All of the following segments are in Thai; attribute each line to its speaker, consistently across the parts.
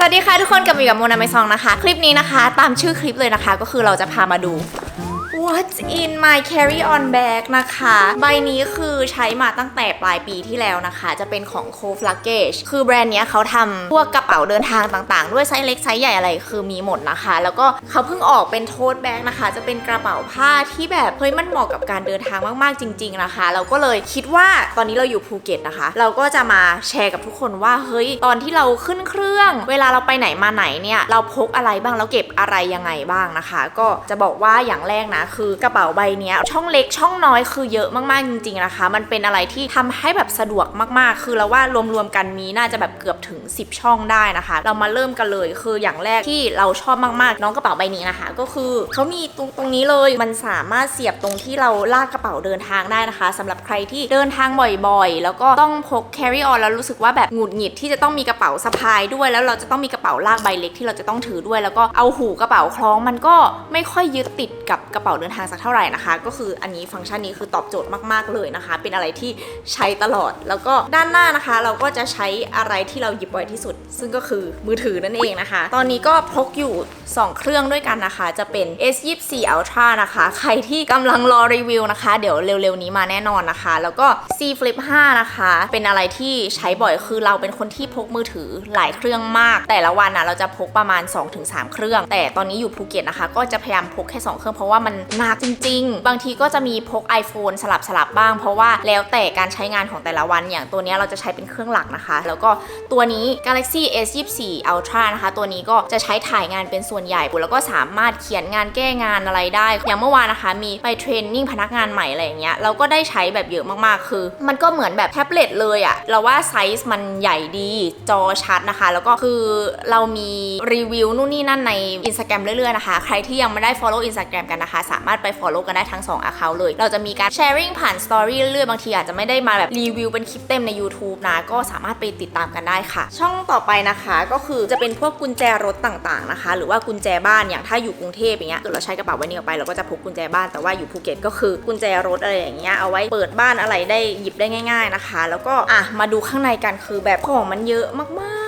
Speaker 1: สวัสดีค่ะทุกคนกลับมาอยู่กับโมนาไมซองนะคะ คลิปนี้นะคะ ตามชื่อคลิปเลยนะคะ ก็คือเราจะพามาดู What's in my carry on bag นะคะ ใบนี้คือใช้มาตั้งแต่ปลายปีที่แล้วนะคะ จะเป็นของ c o f Luggage คือแบรนด์เนี้ยเขาทำพวกกระเป๋าเดินทางต่างๆ ด้วยไซส์เล็กไซส์ใหญ่อะไรคือมีหมดนะคะ แล้วก็เขาเพิ่งออกเป็นโทสแบ็กนะคะ จะเป็นกระเป๋าผ้าที่แบบเฮ้ยมันเหมาะกับการเดินทางมากๆจริง ๆนะคะ เราก็เลยคิดว่าตอนนี้เราอยู่ภูเก็ตนะคะ เราก็จะมาแชร์กับทุกคนว่าเฮ้ยตอนที่เราขึ้นเครื่อง เวลาเราไปไหนมาไหนเนี่ยเราพกอะไรบ้างแล้วเก็บอะไรยังไงบ้างนะคะ ก็จะบอกว่าอย่างแรกนะคือกระเป๋าใบนี้ช่องเล็กช่องน้อยคือเยอะมากๆจริงๆนะคะ มันเป็นอะไรที่ทำให้แบบสะดวกมากๆ คือเราว่ารวมๆกันมีน่าจะแบบเกือบถึง 10 ช่องได้นะคะ เรามาเริ่มกันเลยคืออย่างแรกที่เราชอบมากๆ น้องกระเป๋าใบนี้นะคะ ก็คือเขามีตรงตรงนี้เลยมันสามารถเสียบตรงที่เราลากกระเป๋าเดินทางได้นะคะสำหรับใครที่เดินทางบ่อยๆ แล้วก็ต้องพก carry on แล้วรู้สึกว่าแบบหงุดหงิดที่จะต้องมีกระเป๋าสะพายด้วย แล้วเราจะต้องมีกระเป๋าลากใบเล็กที่เราจะต้องถือด้วย แล้วก็เอาหูกระเป๋าคล้องมันก็ไม่ค่อยยึดติดกับกระเป๋าเดินทางสักเท่าไหร่นะคะ ก็คืออันนี้ฟังก์ชันนี้คือตอบโจทย์มาก ๆ เลยนะคะ เป็นอะไรที่ใช้ตลอด แล้วก็ด้านหน้านะคะ เราก็จะใช้อะไรที่เราหยิบบ่อยที่สุด ซึ่งก็คือมือถือนั่นเองนะคะ ตอนนี้ก็พกอยู่ 2 เครื่องด้วยกันนะคะ จะเป็น S24 Ultra นะคะ ใครที่กำลังรอรีวิวนะคะ เดี๋ยวเร็ว ๆ นี้มาแน่นอนนะคะ แล้วก็ C Flip 5 นะคะ เป็นอะไรที่ใช้บ่อยคือเราเป็นคนที่พกมือถือหลายเครื่องมาก แต่ละวันนะเราจะพกประมาณ 2-3 เครื่อง แต่ตอนนี้อยู่ภูเก็ตนะคะ ก็จะพยายามพกแค่ 2 เครื่องเพราะว่ามันหนักจริง ๆ บางทีก็จะมีพก iPhone สลับสลับบ้าง เพราะว่าแล้วแต่การใช้งานของแต่ละวันอย่างตัวนี้เราจะใช้เป็นเครื่องหลักนะคะ แล้วก็ตัวนี้ Galaxy S24 Ultra นะคะ ตัวนี้ก็จะใช้ถ่ายงานเป็นส่วนใหญ่ แล้วก็สามารถเขียนงานแก้งานอะไรได้ อย่างเมื่อวานนะคะ มีไปเทรนนิ่งพนักงานใหม่อะไรอย่างเงี้ย เราก็ได้ใช้แบบเยอะมากๆ คือ มันก็เหมือนแบบแท็บเล็ตเลยอะเราว่าไซส์มันใหญ่ดี จอชัดนะคะ แล้วก็คือเรามีรีวิวนู่นนี่นั่นใน Instagram เรื่อยๆนะคะ ใครที่ยังไม่ได้ follow Instagram กันนะคะสาามารถไป follow กันได้ทั้ง2 account เลย เราจะมีการ sharing ผ่าน story เรื่อยๆบางทีอาจจะไม่ได้มาแบบรีวิวเป็นคลิปเต็มใน YouTube นะ ก็สามารถไปติดตามกันได้ค่ะ ช่องต่อไปนะคะก็คือจะเป็นพวกกุญแจรถต่างๆนะคะ หรือว่ากุญแจบ้านอย่างถ้าอยู่กรุงเทพอย่างเงี้ยเกิดเราใช้กระเป๋าใบนี้ออกไปเราก็จะพกกุญแจบ้านแต่ว่าอยู่ภูเก็ตก็คือกุญแจรถอะไรอย่างเงี้ยเอาไว้เปิดบ้านอะไรได้หยิบได้ง่าย ๆนะคะ แล้วก็อะมาดูข้างในกันคือแบบของมันเยอะมากๆ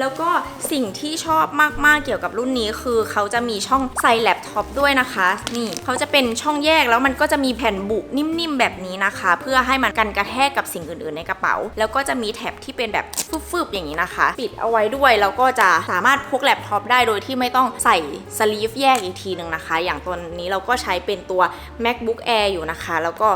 Speaker 1: แล้วก็สิ่งที่ชอบมากๆเกี่ยวกับรุ่นนี้คือเขาจะมีช่องใส่แล็ปท็อปด้วยนะคะ นี่เขาจะเป็นช่องแยกแล้วมันก็จะมีแผ่นบุนิ่มๆแบบนี้นะคะ เพื่อให้มันกันกระแทกกับสิ่งอื่นๆในกระเป๋า แล้วก็จะมีแท็บที่เป็นแบบฟึบๆอย่างนี้นะคะ ปิดเอาไว้ด้วยแล้วก็จะสามารถพกแล็ปท็อปได้โดยที่ไม่ต้องใส่สลีฟแยกอีกทีหนึ่งนะคะ อย่างตัวนี้เราก็ใช้เป็นตัว macbook air อยู่นะคะ แล้วก็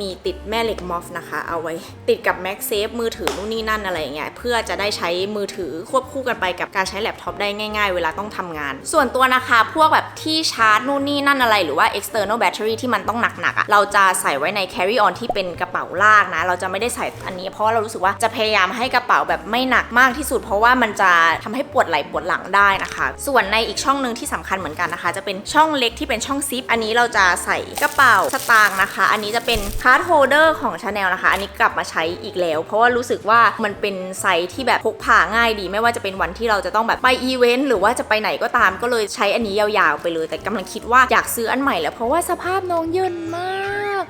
Speaker 1: มีติดแม่เหล็กมอฟนะคะ เอาไว้ติดกับ MagSafe มือถือนู่นนี่นั่นอะไรอย่างเงี้ยเพื่อจะได้ใช้มือถือควบคู่กันไปกับการใช้แล็ปท็อปได้ง่ายๆ เวลาต้องทำงาน ส่วนตัวนะคะ พวกแบบที่ชาร์จนู่นนี่นั่นอะไร หรือว่า external battery ที่มันต้องหนักๆอะ่ะเราจะใส่ไว้ใน carry on ที่เป็นกระเป๋าลากนะ เราจะไม่ได้ใส่อันนี้ เพราะว่าเรารู้สึกว่าจะพยายามให้กระเป๋าแบบไม่หนักมากที่สุด เพราะว่ามันจะทำให้ปวดไหล่ปวดหลังได้นะคะ ส่วนในอีกช่องหนึ่งที่สำคัญเหมือนกันนะคะ จะเป็นช่องเล็กที่เป็นช่องซิปอันนี้เราจะใส่กระเป๋าสตางค์นะคะ อันนี้จะเป็นคาร์ดโฮเดอร์ของชาแนลนะคะ อันนี้กลับมาใช้อีกแล้ว เพราะว่ารู้สึกว่ามันเป็นไซส์ที่แบบพกพาง่ายดี ไม่ว่าจะเป็นวันที่เราจะต้องแบบไปอีเวนต์หรือว่าจะไปไหนก็ตามก็เลยใช้อันนี้ยาวๆไปเลย แต่กำลังคิดว่าอยากซื้ออันใหม่แล้วเพราะว่าสภาพน้องเยินมาก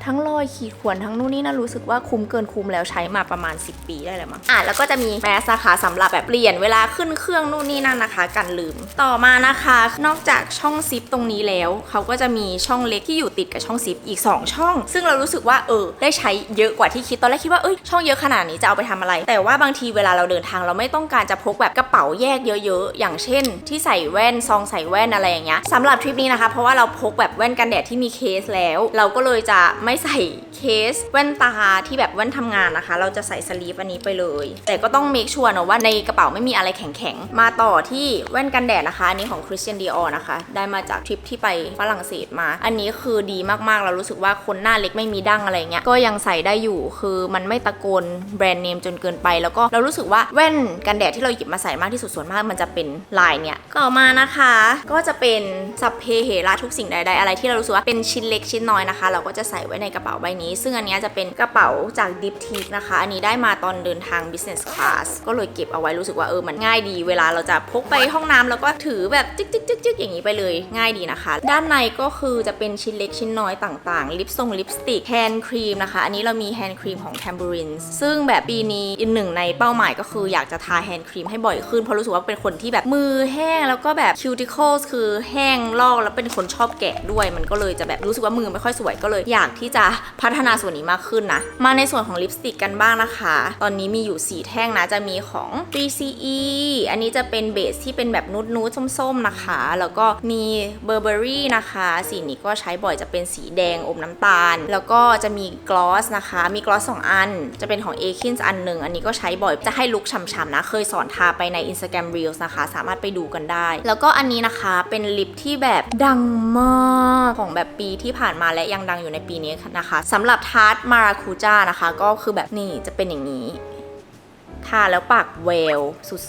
Speaker 1: ทั้งรอยขีดข่วนทั้งนู่นนี่นะรู้สึกว่าคุ้มเกินคุ้มแล้วใช้มาประมาณ 10 ปีได้แล้วมั้งอะแล้วก็จะมีแมสนะคะสำหรับแบบเปลี่ยนเวลาขึ้นเครื่องนู่นนี่นั่นนะคะกันลืม ต่อมานะคะ นอกจากช่องซิปตรงนี้แล้วเขาก็จะมีช่องเล็กที่อยู่ติดกับช่องซิปอีก 2 ช่อง ซึ่งเรารู้สึกว่าเออได้ใช้เยอะกว่าที่คิดตอนแรกคิดว่าเอ้ยช่องเยอะขนาดนี้จะเอาไปทำอะไร แต่ว่าบางทีเวลาเราเดินทางเราไม่ต้องการจะพกแบบกระเป๋าแยกเยอะๆ อย่างเช่น ที่ใส่แว่นซองใส่แว่นอะไรอย่างเงี้ยสำหรับทริปนี้นะคะ เพราะว่าเราพกแบบแว่นกันแดดที่มีเคสแล้ว เราก็เลยจะไไม่ใส่เคสแว่นตาที่แบบแว่นทำงานนะคะ เราจะใส่สลีฟอันนี้ไปเลย แต่ก็ต้องเมคชัวร์นะว่าในกระเป๋าไม่มีอะไรแข็งๆ มาต่อที่แว่นกันแดดนะคะ อันนี้ของ Christian Dior นะคะ ได้มาจากทริปที่ไปฝรั่งเศสมา อันนี้คือดีมากๆ เรารู้สึกว่าคนหน้าเล็กไม่มีดั้งอะไรเงี้ย ก็ยังใส่ได้อยู่ คือมันไม่ตะโกนแบรนด์เนมจนเกินไป แล้วก็เรารู้สึกว่าแว่นกันแดดที่เราหยิบมาใส่มากที่สุดส่วนมากมันจะเป็นลายเนี่ยต่อมานะคะ ก็จะเป็นสัพเพเหระทุกสิ่งใดๆอะไรที่เรารู้สึกว่าเป็นชิ้นเล็กชิ้นน้อยนะคะ เราก็จะใส่ไว้ในกระเป๋าใบนี้ ซึ่งอันนี้จะเป็นกระเป๋าจาก Deep t e a k นะคะ อันนี้ได้มาตอนเดินทาง business class ก็เลยเก็บเอาไว้รู้สึกว่าเออมันง่ายดี เวลาเราจะพกไปห้องน้ำแล้วก็ถือแบบจึ๊กจึ๊กจึ๊กจึ๊กอย่างนี้ไปเลยง่ายดีนะคะ ด้านในก็คือจะเป็นชิ้นเล็กชิ้นน้อยต่างๆ ลิปทรงลิปสติกแฮนด์ครีมนะคะ อันนี้เรามีแฮนด์ครีมของ Tambourine ซึ่งแบบปีนี้อีกหนึ่งในเป้าหมายก็คืออยากจะทาแฮนด์ครีมให้บ่อยขึ้นเพราะรู้สึกว่าเป็นคนที่แบบมือแห้งแล้วก็แบบ cuticles คือแห้งลอกแล้วเป็นคนชอบแกะด้วยมันก็เลยจะแบบรู้สึกว่ามือไม่ค่อยสวยก็เลยอยากที่จะพัฒนาส่วนนี้มากขึ้นนะ มาในส่วนของลิปสติกกันบ้างนะคะ ตอนนี้มีอยู่ 4 แท่งนะ จะมีของ 3CE อันนี้จะเป็นเบสที่เป็นแบบนูดนูดๆส้มๆนะคะ แล้วก็มี Burberry นะคะ สีนี้ก็ใช้บ่อยจะเป็นสีแดงอมน้ำตาล แล้วก็จะมีกลอสนะคะ มีกลอส2อัน จะเป็นของ a k i n s อันหนึ่ง อันนี้ก็ใช้บ่อย จะให้ลุคฉ่ำๆนะ เคยสอนทาไปใน Instagram Reels นะคะ สามารถไปดูกันได้ แล้วก็อันนี้นะคะ เป็นลิปที่แบบดังมาก ของแบบปีที่ผ่านมาและยังดังอยู่ในปีนี้นะคะสำหรับทาร์ตมาราคูจ้านะคะ ก็คือแบบนี่จะเป็นอย่างนี้ทาแล้วปากเวล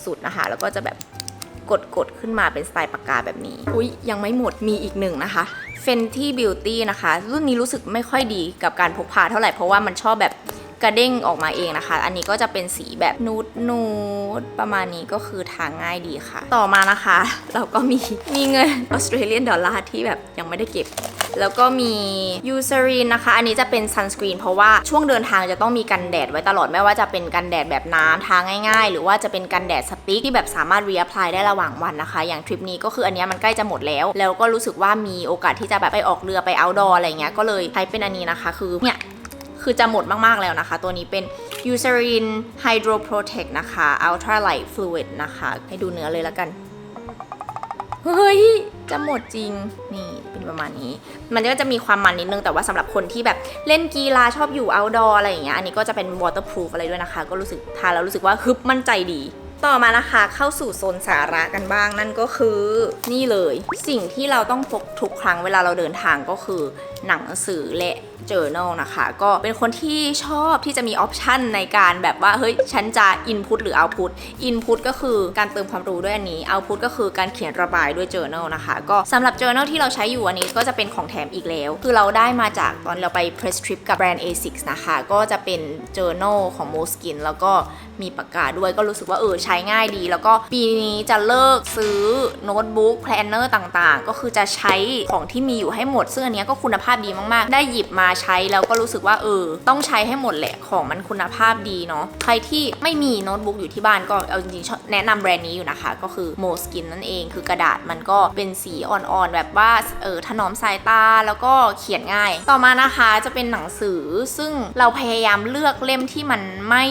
Speaker 1: สุดๆนะคะ แล้วก็จะแบบกดๆขึ้นมาเป็นสไตล์ปากกาแบบนี้ อุ๊ยยังไม่หมดมีอีกหนึ่งนะคะ Fenty Beauty นะคะ รุ่นนี้รู้สึกไม่ค่อยดีกับการพกพาเท่าไหร่เพราะว่ามันชอบแบบ กระเด้งออกมาเองนะคะ อันนี้ก็จะเป็นสีแบบนูดนูดประมาณนี้ก็คือทาง่ายดีค่ะ ต่อมานะคะ เราก็มีมีเงินออสเตรเลียนดอลลาร์ที่แบบยังไม่ได้เก็บแล้วก็มียูซ r รินนะคะ อันนี้จะเป็นซันสกรีนเพราะว่าช่วงเดินทางจะต้องมีกันแดดไว้ตลอด ไม่ว่าจะเป็นกันแดดแบบน้ำทางง่ายๆ หรือว่าจะเป็นกันแดดสติ๊กที่แบบสามารถรี a p พลายได้ระหว่างวันนะคะ อย่างทริปนี้ก็คืออันนี้มันใกล้จะหมดแล้ว แล้วก็รู้สึกว่ามีโอกาสที่จะแบบไปออกเรือไป outdoor อะไรเงี้ย ก็เลยใช้เป็นอันนี้นะคะ คือเนี่ย คือจะหมดมากๆแล้วนะคะ ตัวนี้เป็น Eucerin Hydro Protect นะคะ Ultra Light Fluid นะคะ ให้ดูเนื้อเลยแล้วกัน เฮ้ย จะหมดจริง นี่เป็นประมาณนี้ มันก็จะมีความมันนิดนึง แต่ว่าสำหรับคนที่แบบเล่นกีฬาชอบอยู่ outdoor อะไรอย่างเงี้ย อันนี้ก็จะเป็น waterproof อะไรด้วยนะคะ ก็รู้สึกทานแล้วรู้สึกว่าฮึบมั่นใจดีต่อมานะคะเข้าสู่โซนสาระกันบ้างนั่นก็คือนี่เลย สิ่งที่เราต้องพกทุกครั้งเวลาเราเดินทางก็คือหนังสือและ journal นะคะ ก็เป็นคนที่ชอบที่จะมีออปชันในการแบบว่า เฮ้ย ฉันจะ input หรือ output input ก็คือการเติมความรู้ด้วยอันนี้ output ก็คือการเขียนระบายด้วย journal นะคะ ก็สำหรับ journal ที่เราใช้อยู่อันนี้ก็จะเป็นของแถมอีกแล้ว คือเราได้มาจากตอนเราไป press trip กับแบรนด์ A6 นะคะ ก็จะเป็น journal ของ Moleskine แล้วก็มีปากกาด้วยก็รู้สึกว่าเออใช้ง่ายดี แล้วก็ปีนี้จะเลิกซื้อโน้ตบุ๊กแพลนเนอร์ต่างๆ ก็คือจะใช้ของที่มีอยู่ให้หมด ซึ่งอันนี้ก็คุณภาพดีมากๆ ได้หยิบมาใช้แล้วก็รู้สึกว่าเออ ต้องใช้ให้หมดแหละของมันคุณภาพดีเนาะใครที่ไม่มีโน้ตบุ๊กอยู่ที่บ้านก็เอาจริงๆแนะนำแบรนด์นี้อยู่นะคะ ก็คือ Moleskine นั่นเองคือกระดาษมันก็เป็นสีอ่อนๆ แบบว่าเออถนอมสายตาแล้วก็เขียนง่าย ต่อมานะคะจะเป็นหนังสือซึ่งเราพยายามเลือกเล่มที่มันไม่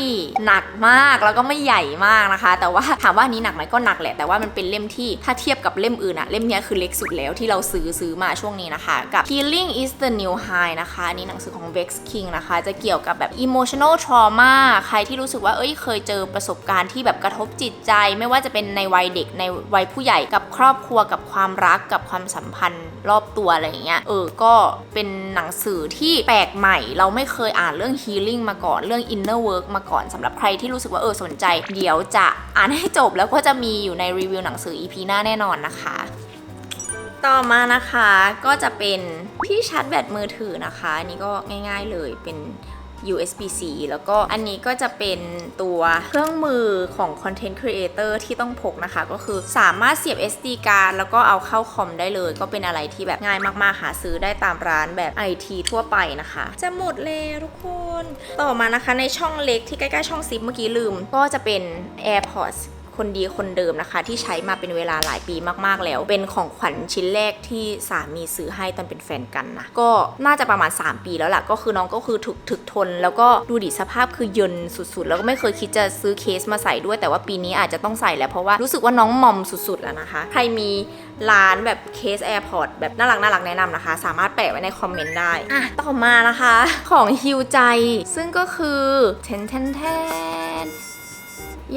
Speaker 1: หนักมากแล้วก็ไม่ใหญ่มากนะคะ แต่ว่าถามว่านี้หนักไหมก็หนักแหละแต่ว่ามันเป็นเล่มที่ถ้าเทียบกับเล่มอื่นอะเล่มนี้คือเล็กสุดแล้วที่เราซื้อซื้อมาช่วงนี้นะคะ กับ Healing is the new high นะคะอันนี้หนังสือของ Vex King นะคะ จะเกี่ยวกับแบบ emotional trauma ใครที่รู้สึกว่าเอ้ยเคยเจอประสบการณ์ที่แบบกระทบจิตใจ ไม่ว่าจะเป็นในวัยเด็กในวัยผู้ใหญ่กับครอบครัวกับความรักกับความสัมพันธ์รอบตัวอะไรอย่างเงี้ยเออก็เป็นหนังสือที่แปลกใหม่ เราไม่เคยอ่านเรื่อง healing มาก่อนเรื่อง inner work มาก่อนสำหรับใครที่รู้สึกว่าเออสนใจ เดี๋ยวจะอ่านให้จบแล้วก็จะมีอยู่ในรีวิวหนังสือ EP หน้าแน่นอนนะคะ ต่อมานะคะก็จะเป็นที่ชาร์จแบตมือถือนะคะอันนี้ก็ง่ายๆเลยเป็น USB-C แล้วก็อันนี้ก็จะเป็นตัวเครื่องมือของ Content Creator ที่ต้องพกนะคะ ก็คือสามารถเสียบ SD card แล้วก็เอาเข้าคอมได้เลย ก็เป็นอะไรที่แบบง่ายมากๆ หาซื้อได้ตามร้านแบบ IT ทั่วไปนะคะ จะหมดแล้วทุกคน ต่อมานะคะในช่องเล็กที่ใกล้ๆช่องซิปเมื่อกี้ลืม ก็จะเป็น AirPods คนดีคนเดิมนะคะ ที่ใช้มาเป็นเวลาหลายปีมากๆแล้ว เป็นของขวัญชิ้นแรกที่สามีซื้อให้ตอนเป็นแฟนกันนะก็น่าจะประมาณ 3 ปีแล้วล่ะก็คือน้องก็คือถึกถึกทน แล้วก็ดูดิสภาพคือเยินสุดๆ แล้วก็ไม่เคยคิดจะซื้อเคสมาใส่ด้วย แต่ว่าปีนี้อาจจะต้องใส่แล้วเพราะว่ารู้สึกว่าน้องมอมสุดๆแล้วนะคะใครมีร้านแบบเคส AirPod แบบน่ารักน่ารักแนะนำนะคะ สามารถแปะไว้ในคอมเมนต์ได้อะต่อมานะคะ ของฮิวใจ ซึ่งก็คือเทนเทนเทน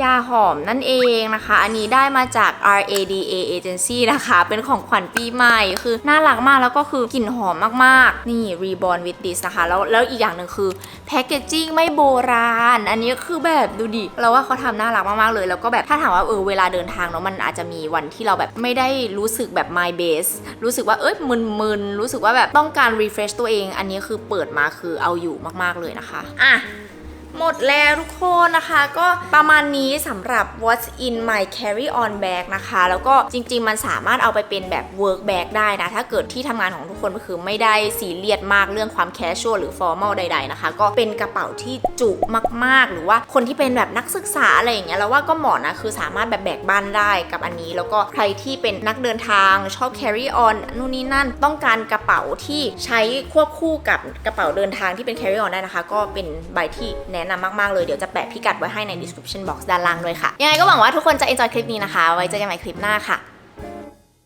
Speaker 1: ยาหอมนั่นเองนะคะ อันนี้ได้มาจาก RADA Agency นะคะ เป็นของขวัญปีใหม่ คือน่ารักมากแล้วก็คือกลิ่นหอมมากๆ นี่ Reborn with this นะคะ แล้วแล้วอีกอย่างหนึ่งคือแพคเกจจิ้งไม่โบราณ อันนี้คือแบบดูดิ เราว่าเขาทำน่ารักมากๆเลย แล้วก็แบบถ้าถามว่าเออเวลาเดินทางเนาะมันอาจจะมีวันที่เราแบบไม่ได้รู้สึกแบบ my base รู้สึกว่าเอ้ยมึนๆ รู้สึกว่าแบบต้องการ refresh ตัวเอง อันนี้คือเปิดมาคือเอาอยู่มากๆเลยนะคะ อะ หมดแล้วทุกคนนะคะ ก็ประมาณนี้สำหรับ what's in my carry on bag นะคะ แล้วก็จริง ๆ มันสามารถเอาไปเป็นแบบ work bag ได้นะ ถ้าเกิดที่ทำงานของทุกคนก็คือไม่ได้ซีเรียสมากเรื่องความ casual หรือ formal ใด ๆ นะคะ ก็เป็นกระเป๋าที่จุมาก ๆ หรือว่าคนที่เป็นแบบนักศึกษาอะไรอย่างเงี้ยแล้วว่าก็เหมาะนะคือสามารถแบบแบกบ้านได้กับอันนี้ แล้วก็ใครที่เป็นนักเดินทางชอบ carry on นู่นนี่นั่นต้องการกระเป๋าที่ใช้ควบคู่กับกระเป๋าเดินทางที่เป็น carry on ได้นะคะ ก็เป็นใบที่แนะนำมากๆเลย เดี๋ยวจะแปะพิกัดไว้ให้ใน description box ด้านล่างด้วยค่ะ ยังไงก็หวังว่าทุกคนจะ enjoy คลิปนี้นะคะ ไว้เจอกันใหม่คลิปหน้าค่ะ